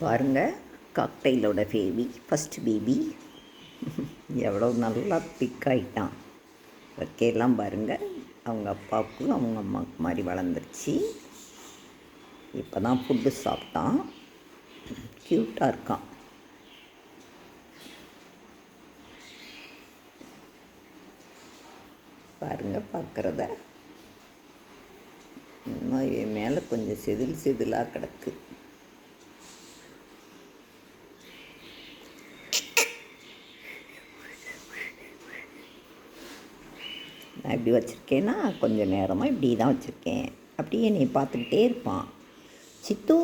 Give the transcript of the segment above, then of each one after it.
பாருங்கள் காக்டைலோட baby first baby எவ்வளோ நல்லா பிக் ஆகிட்டான் வைக்கலாம் பாருங்கள் அவங்க அப்பாவுக்கு அவங்க அம்மாவுக்கு மாதிரி வளர்ந்துருச்சு. இப்போ தான் ஃபுட்டு சாப்பிட்டான் க்யூட்டாக இருக்கான். பாருங்க பார்க்குறத. இன்னும் என் மேலே கொஞ்சம் செதில் செதிலாக கிடக்கு. நான் இப்படி வச்சுருக்கேன்னா கொஞ்சம் நேரமாக இப்படி தான் வச்சுருக்கேன். அப்படியே நீ பார்த்துக்கிட்டே இருப்பான். சித்து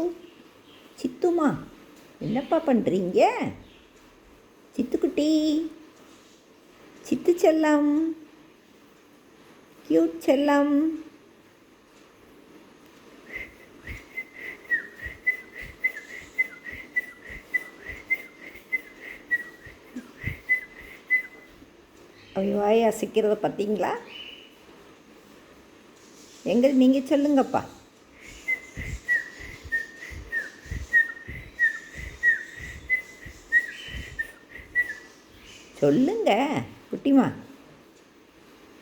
சித்துமா என்னப்பா பண்ணுறீங்க சித்துக்குட்டி சித்து செல்லம் கியூட் செல்லம். அவன் வாய் அசைக்கிறத பார்த்தீங்களா? எங்கே நீங்கள் சொல்லுங்கப்பா. சொல்லுங்க குட்டிமா.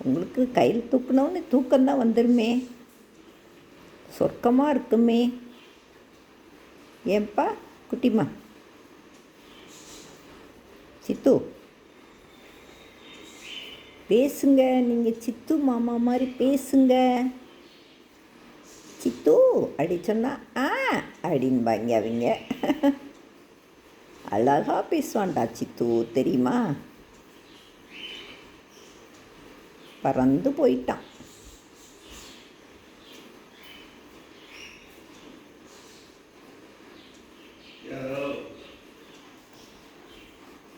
உங்களுக்கு கையில் தூக்கணும்னு தூக்கம்தான் வந்துருமே. சொர்க்கமாக இருக்குமே. ஏன்பா குட்டிமா. சித்து. பேசுங்க நீங்கள் சித்து மாமா மாதிரி பேசுங்க. சித்து அப்படி சொன்னால் ஆ அப்படின்பாங்க அவங்க அழகாக பேசுவான்டா சித்து தெரியுமா? பறந்து போயிட்டான்.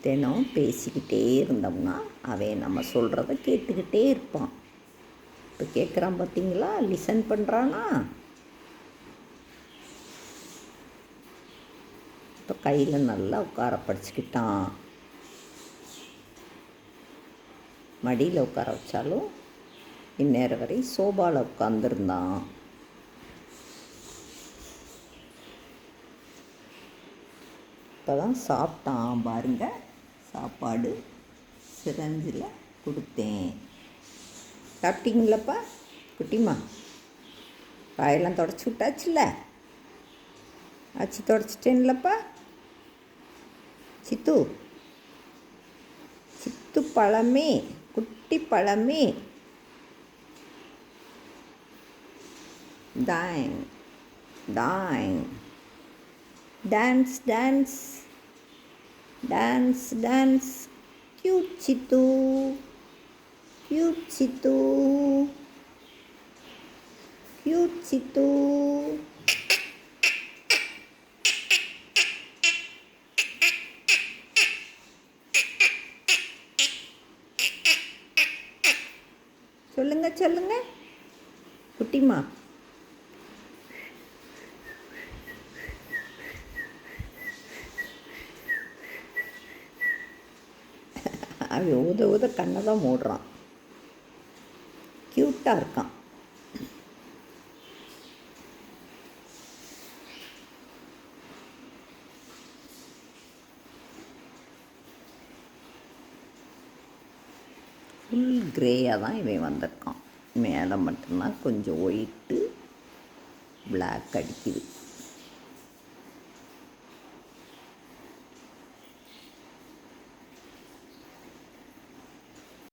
தினம் பேசிக்கிட்டே இருந்தோம்னா அவன் நம்ம சொல்கிறத கேட்டுக்கிட்டே இருப்பான். இப்போ கேட்குறான் பார்த்தீங்களா லிசன் பண்ணுறானா இப்போ கையில் நல்லா உட்கார படிச்சுக்கிட்டான். மடியில் உட்கார வச்சாலும் இந்நேரம் வரை சோபாவில் உட்காந்துருந்தான் இப்போ தான் சாப்பிட்டான். பாருங்கள் சாப்பாடு சிரஞ்சில் கொடுத்தேன். சாப்பிட்டீங்களப்பா குட்டிமா வாயெல்லாம் தொடச்சி விட்டாச்சுல்ல ஆச்சு தொடச்சிட்டேன்லப்பா சித்து சித்து பழமே குட்டி பழமே Tang Tang dance dance dance dance cute Chittu சொல்லுங்க சொல்லுங்க. குட்டிமா அவன் ஊத ஊத கண்ணை தான் மூடுறான். க்யூட்டாக இருக்கான். ஃபுல் கிரேயாக தான் இவன் வந்திருக்கான். மேலே மட்டும்தான் கொஞ்சம் ஒயிட்டு பிளாக் அடிக்குது.